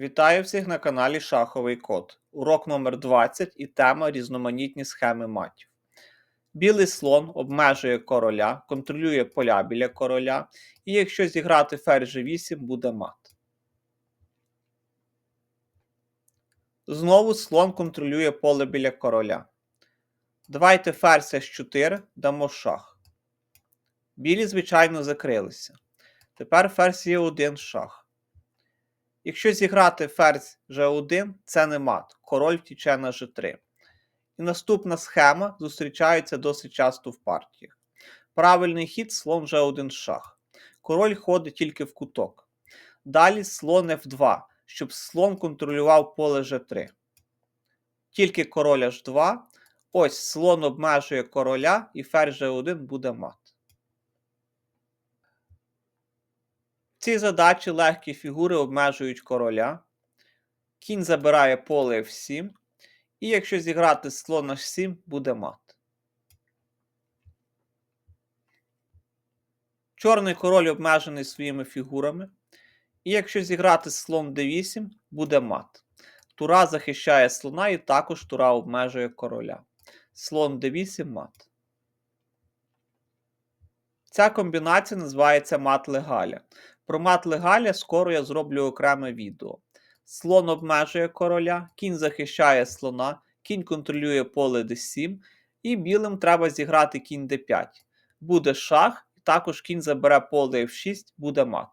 Вітаю всіх на каналі Шаховий Код. Урок номер 20 і тема різноманітні схеми матів. Білий слон обмежує короля, контролює поля біля короля, і якщо зіграти ферзь G8, буде мат. Знову слон контролює поле біля короля. Давайте ферзь С4 дамо шах. Білі, звичайно, закрилися. Тепер ферзь Е1 шах. Якщо зіграти ферзь G1, це не мат. Король втіче на G3. І наступна схема зустрічається досить часто в партіях. Правильний хід слон G1 шах. Король ходить тільки в куток. Далі слон F2, щоб слон контролював поле G3. Тільки король H2. Ось слон обмежує короля, і ферзь G1 буде мат. В цій задачі легкі фігури обмежують короля. Кінь забирає поле F7. І якщо зіграти слон H7, буде мат. Чорний король обмежений своїми фігурами. І якщо зіграти слон d8, буде мат. Тура захищає слона і також тура обмежує короля. Слон d8 мат. Ця комбінація називається мат легаля. Про мат легаля скоро я зроблю окреме відео. Слон обмежує короля, кінь захищає слона, кінь контролює поле d7, і білим треба зіграти кінь d5. Буде шах, і також кінь забере поле f6, буде мат.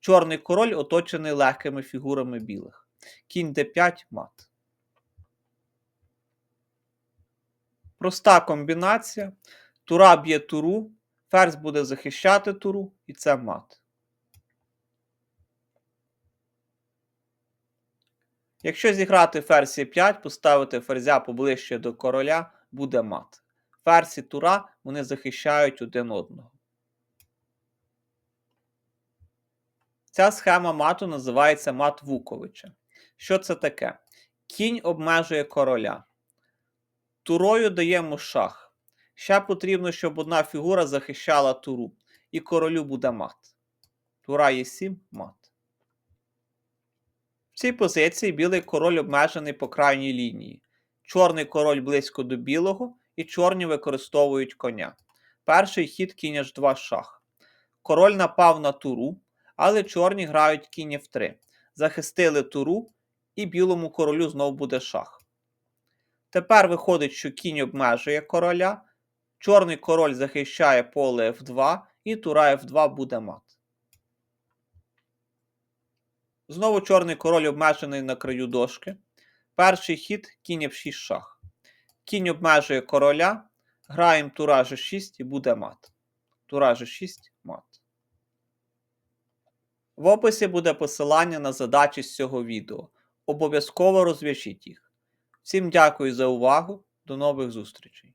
Чорний король оточений легкими фігурами білих. Кінь d5 мат. Проста комбінація. Тура б'є туру, ферзь буде захищати туру, і це мат. Якщо зіграти ферзь 5 поставити ферзя поближче до короля, буде мат. Ферзь і тура вони захищають один одного. Ця схема мату називається мат Вуковича. Що це таке? Кінь обмежує короля. Турою даємо шах. Ще потрібно, щоб одна фігура захищала туру. І королю буде мат. Тура є 7 мат. В цій позиції білий король обмежений по крайній лінії. Чорний король близько до білого, і чорні використовують коня. Перший хід кінь h2 шах. Король напав на туру, але чорні грають кінь f3. Захистили туру, і білому королю знов буде шах. Тепер виходить, що кінь обмежує короля. Чорний король захищає поле f2, і тура f2 буде мат. Знову чорний король обмежений на краю дошки. Перший хід кінь f6 шах. Кінь обмежує короля. Граємо тура g6 і буде мат. Тура g6 мат. В описі буде посилання на задачі з цього відео. Обов'язково розв'яжіть їх. Всім дякую за увагу. До нових зустрічей!